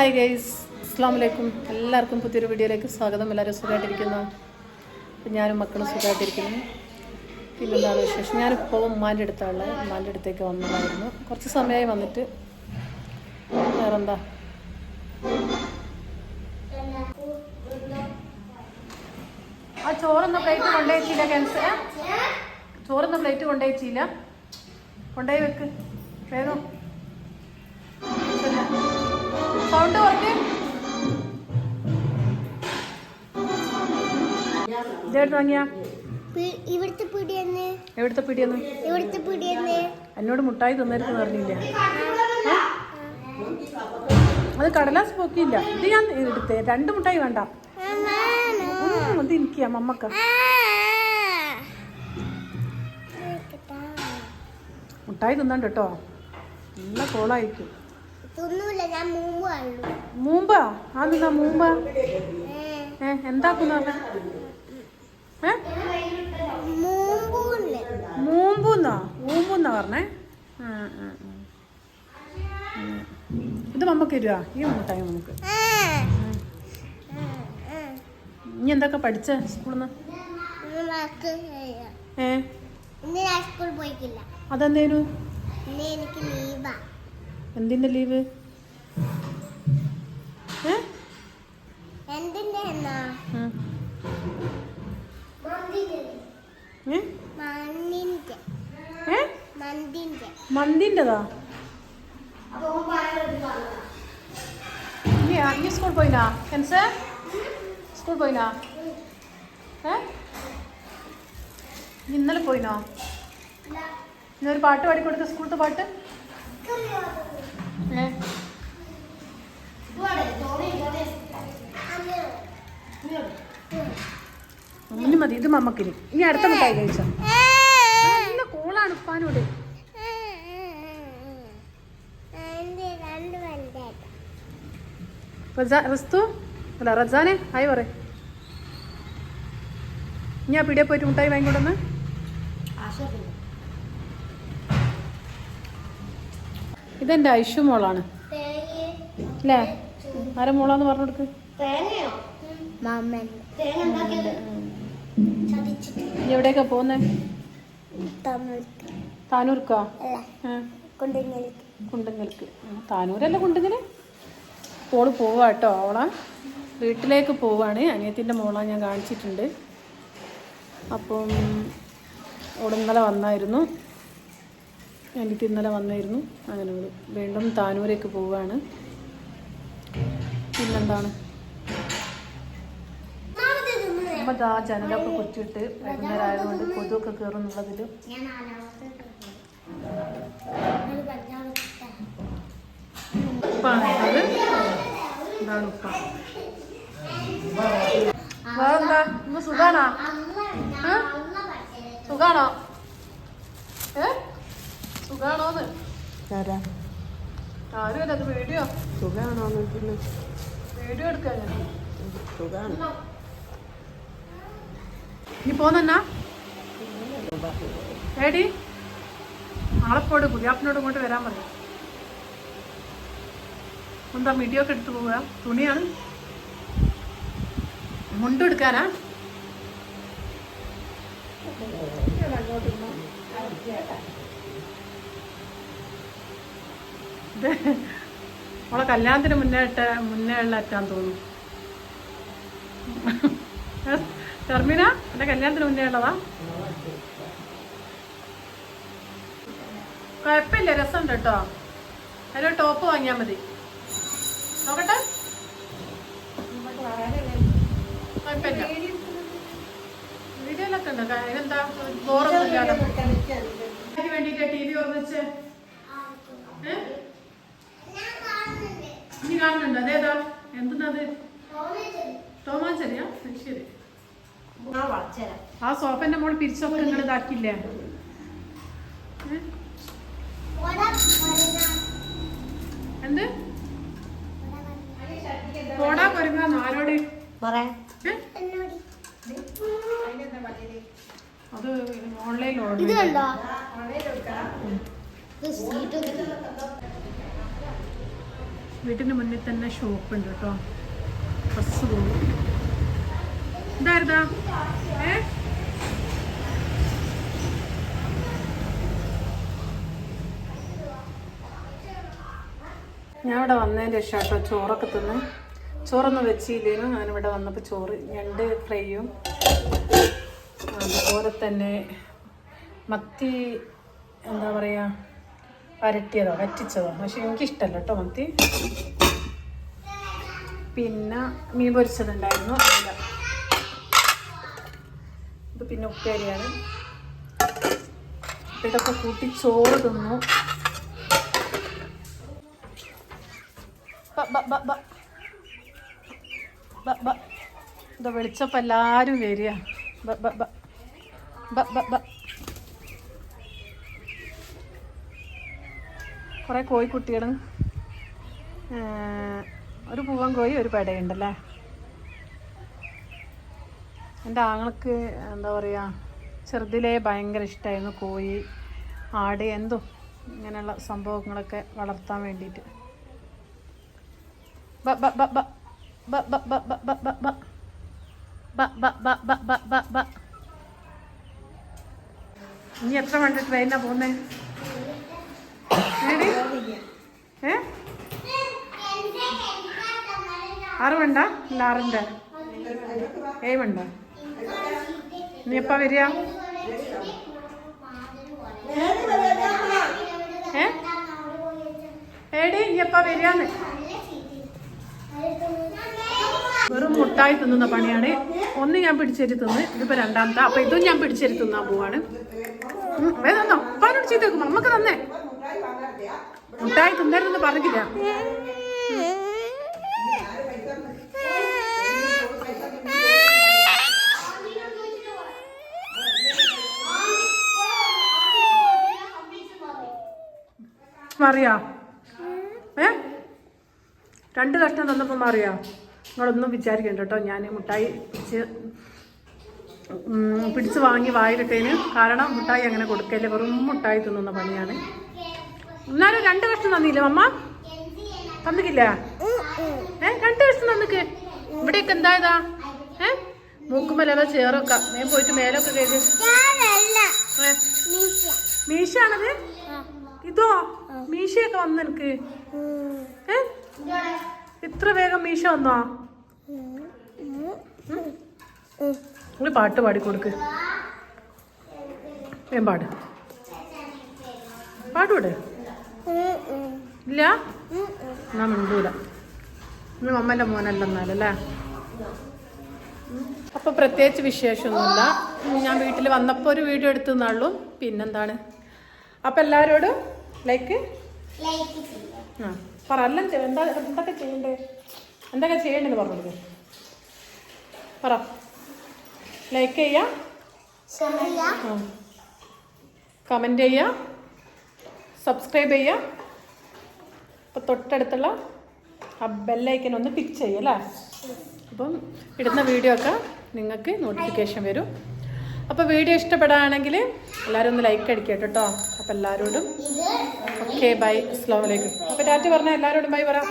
Hi guys അസ്സാം വലൈക്കും എല്ലാവർക്കും പുതിയൊരു വീഡിയോയിലേക്ക് സ്വാഗതം. എല്ലാവരും സുഖമായിട്ടിരിക്കുന്നു. ഞാനും മക്കളും സുഖമായിട്ടിരിക്കുന്നു. പിന്നെന്താണ് വിശേഷം? ഞാനിപ്പോൾ ഉമ്മാന്റെ അടുത്താണ് ഉമ്മാന്റെ അടുത്തേക്ക് വന്നതായിരുന്നു. കുറച്ച് സമയമായി വന്നിട്ട്. വേറെന്താ? ആ ചോറൊന്നും പ്ലേറ്റ് കൊണ്ടുപോയിച്ചില്ല ഗൻസ് ചോറൊന്നും പ്ലേറ്റ് കൊണ്ടുപോയിച്ചില്ല കൊണ്ടുപോയി വെക്ക്. വേഗം. സൗണ്ട് കുറച്ച് ഇവിടുത്തെ പിടിയെന്ന് എവിടുത്തെ പിടിയെന്ന്? ഇവിടുത്തെ പിടിയെന്ന് എന്നോട് മുട്ടായി തന്നിരുന്നു പറഞ്ഞില്ല? അത് കടലാസ് പോക്കിയില്ല. ഇത് ഞാൻ എടുത്തേ. രണ്ട് മുട്ടായി വേണ്ട. അത് എനിക്ക് മമ്മക്ക മുട്ടായി തിന്നണ്ട കേട്ടോ. നല്ല കോളായിരിക്കും. മുമ്പ്? ഏ. എന്താക്കുന്ന പറഞ്ഞ മുമ്പൂന്ന്. മൂമ്പൂന്നാ. ഇത് മമ്മക്ക് തരുവാ. ഈ മുട്ടായി നമുക്ക് ഇനി എന്തൊക്കെ പഠിച്ച സ്കൂളിൽ നിന്ന് ഏ? അതെന്തേനു? എനിക്ക് ലീവാ എന്തിന്റെ ലീവ്? മന്തിന്റെതാ മന്തിന്റെതാ നീ സ്കൂൾ പോയിനാ സ്കൂൾ പോയിനാ ഏ? ഇന്നലെ പോയിനോ? ഇന്നൊരു പാട്ട് പാടിക്കൊടുത്ത സ്കൂളത്തെ പാട്ട്? ഇനി മതി ഇത് മമ്മക്കിനി. ഇനി അടുത്ത മിഠായി കഴിച്ചോ. നല്ല കൂളാണ് ഉപ്പാനോട്. റസ്തു? അല്ല റസാനെ ആയി പറ ഞാൻ പിടിയെ പോയിട്ട് മുട്ടായി വാങ്ങിക്കൊണ്ടെന്ന് ഇതെന്റെ ഐഷു മോളാണ്? അല്ലേ ആരെ മോളാന്ന് പറഞ്ഞു കൊടുക്ക് എവിടേക്കാ തമിഴ് താനൂർക്കാ? കുണ്ടങ്ങൽക്ക് താനൂരല്ല കുണ്ടങ്ങൽ ഓൾ പോവാ കേട്ടോ അവളാ വീട്ടിലേക്ക് പോവാണ്. അനിയത്തിന്റെ മോളാ ഞാൻ കാണിച്ചിട്ടുണ്ട്. അപ്പം ഓടുന്നല വന്നായിരുന്നു. എനിക്ക് ഇന്നലെ വന്നായിരുന്നു. അങ്ങനെ വീണ്ടും താനൂരേക്ക് പോവുകയാണ് പിന്നെന്താണ്? അപ്പം ആ ജനലൊക്കെ കുറ്റിയിട്ട് വൈകുന്നേരം ആയതുകൊണ്ട് കൊതുവൊക്കെ കയറും എന്നുള്ളതിൽ ഞാൻ നാലാമത്തെ ഒരു പഞ്ചാമത്തെ ഉപ്പാണത് ഇതാണ് ഉപ്പ. വേറെന്താ? ഇന്ന് സുഖാണോ? സുഖാണോ? ഏ? സുഖാണോന്ന്? ആരുമല്ല അത് വീഡിയോ? സുഖാണോന്ന് പിന്നെ? വീഡിയോ എടുക്കാൻ സുഖാണ്. നീ പോന്നെന്നാ ഏടി നാളെ പോട് പുതിയാപ്പിനോട് ഇങ്ങോട്ട് വരാൻ പറയും. എന്താ മിടിയൊക്കെ എടുത്തു പോവുക? തുണിയാണ് മുണ്ട് എടുക്കാനാ? ഇത് അവളെ കല്യാണത്തിന് മുന്നേ ഇട്ട മുന്നേ ഉള്ള അറ്റാൻ തോന്നുന്നു. ഷർമിന എന്റെ കല്യാണത്തിന് മുന്നേ ഉള്ളതാ? കുഴപ്പമില്ല രസമുണ്ട് കേട്ടോ. അതിലൊരു ടോപ്പ് വാങ്ങിയാൽ മതി. നോക്കട്ടെ. കുഴപ്പമില്ല. വീഡിയോയിലൊക്കെ ഉണ്ട്? അതിനെന്താ? ബോറൊന്നും ഇല്ലാതെ. അതിന് വേണ്ടിയിട്ട് ടി വി ഓർമ്മിച്ച്? ഏ? ഞാൻ കാണുന്നുണ്ട് ഇനി കാണുന്നുണ്ട്. അതേതാ എന്തുന്നത്? ടോമാച്ചെറിയാ ശരി. ആ സോഫന്റെ മോൾ പിരിച്ചൊക്കെ നിങ്ങൾ ഇതാക്കില്ലേ എന്ത്? പോടാ കൊരുങ്ങാന്ന് ആരോട്? അത് ഓൺലൈനിൽ ഓർഡർ കണ്ടോ വീട്ടിന്റെ മുന്നിൽ തന്നെ ഷോപ്പ് ഉണ്ട് കേട്ടോ ബസ് പോകും എന്തായിരുന്നാ ഏ? ഞാൻ ഇവിടെ വന്നതിന് ശേഷം കേട്ടോ ചോറൊക്കെ തിന്ന്. ചോറൊന്നും വെച്ചില്ലേനു. ഞാനിവിടെ വന്നപ്പോൾ ചോറ് ഞണ്ട് ഫ്രൈയും അതുപോലെ തന്നെ മത്തി എന്താ പറയുക വരട്ടിയതോ വറ്റിച്ചതോ? പക്ഷെ എനിക്കിഷ്ടമല്ല കേട്ടോ മത്തി. പിന്നെ മീൻ പൊരിച്ചതുണ്ടായിരുന്നു. അല്ല ഇത് പിന്നെ ഉപ്പേരിയാണ്. ഇതൊക്കെ കൂട്ടി ചോറ് തിന്നു. ഇതാ വിളിച്ചപ്പോൾ എല്ലാവരും വരിക. ബ, ബ, ബ. ബ, ബ, ബ. കുറേ കോഴിക്കുട്ടികളും ഒരു പൂവൻ കോഴി ഒരു പെടയുണ്ടല്ലേ എന്റെ ആങ്ങൾക്ക് എന്താ പറയുക ചെറുതിലേ ഭയങ്കര ഇഷ്ടമായിരുന്നു കോഴി ആട് എന്തും ഇങ്ങനെയുള്ള സംഭവങ്ങളൊക്കെ വളർത്താൻ വേണ്ടിയിട്ട് ഇനി എത്ര മണി ട്രെയിനാണ് പോകുന്നത് ആറ് വേണ്ട? ഇല്ല ആറുണ്ട് ഏഴ് വേണ്ട. നീ എപ്പ വരിക? ഏ? ഏടി നീ എപ്പ വരികന്ന് വെറും മുട്ടായി തിന്നുന്ന പണിയാണ്. ഒന്ന് ഞാൻ പിടിച്ചേരി തിന്ന്. ഇതിപ്പോ രണ്ടാമത്തെ. അപ്പൊ ഇതും ഞാൻ പിടിച്ചേരി തിന്നാൻ പോവാണ്. തന്നോ ഉപ്പാനോട് ചെയ്തേക്കും നമുക്ക് തന്നേ. മുട്ടായി തിന്നരുതെന്ന് പറഞ്ഞില്ല മാറിയാ? ഏ? രണ്ട് കഷ്ണം തന്നപ്പോൾ മാറിയാ? നിങ്ങളൊന്നും വിചാരിക്കണ്ട കേട്ടോ. ഞാൻ മുട്ടായി പിടിച്ച് പിടിച്ച് വാങ്ങി വായിലിട്ടേന്. കാരണം മുട്ടായി അങ്ങനെ കൊടുക്കല്ലേ. വെറും മുട്ടായി തിന്നുന്ന പണിയാണ്. എന്നാലും രണ്ട് കഷ്ണം തന്നില്ലേ അമ്മ തന്നിക്കില്ല ഏ രണ്ട് കഷ്ണം തന്നിക്ക്. ഇവിടെയൊക്കെ എന്തായതാ? ഏ മൂക്കുമല്ലോ ചേറൊക്കെ. ഞാൻ പോയിട്ട് മേലൊക്കെ കഴുകി. മീശ ആണത് ഇതോ? മീശയൊക്കെ വന്നു എനിക്ക് ഏ ഇത്ര വേഗം മീശ വന്നോ? ഒരു പാട്ട് പാടിക്കൊടുക്ക് ഞാൻ പാട്. പാടൂടെ? ഇല്ല? എന്നാ മിണ്ടൂല. ഇന്ന് മമ്മന്റെ മോനല്ല എന്നാലല്ലേ അപ്പോൾ പ്രത്യേകിച്ച് വിശേഷമൊന്നുമില്ല. ഞാൻ വീട്ടിൽ വന്നപ്പോൾ ഒരു വീഡിയോ എടുത്തു നാളും പിന്നെന്താണ്? അപ്പോൾ എല്ലാവരോടും ലൈക്ക് ആ പറ. എല്ലാം എന്താ എന്തൊക്കെ ചെയ്യണ്ടേ? എന്തൊക്കെ ചെയ്യണ്ടെന്ന് പറഞ്ഞത് പറ. ലൈക്ക് ചെയ്യാം? കമന്റ് ചെയ്യുക സബ്സ്ക്രൈബ് ചെയ്യുക. അപ്പോൾ തൊട്ടടുത്തുള്ള ആ ബെല്ലൈക്കൻ ഒന്ന് പിക്ക് ചെയ്യുക അല്ലേ? അപ്പം ഇടുന്ന വീഡിയോ ഒക്കെ നിങ്ങൾക്ക് നോട്ടിഫിക്കേഷൻ വരും. അപ്പോൾ വീഡിയോ ഇഷ്ടപ്പെടുകയാണെങ്കിൽ എല്ലാവരും ഒന്ന് ലൈക്ക് അടിക്കുക കേട്ടോ. അപ്പോൾ എല്ലാവരോടും. ഓക്കെ ബൈ അസ്സാം വലൈക്കും അപ്പോൾ ഡാറ്റ് പറഞ്ഞാൽ എല്ലാവരോടും ബൈ പറയാം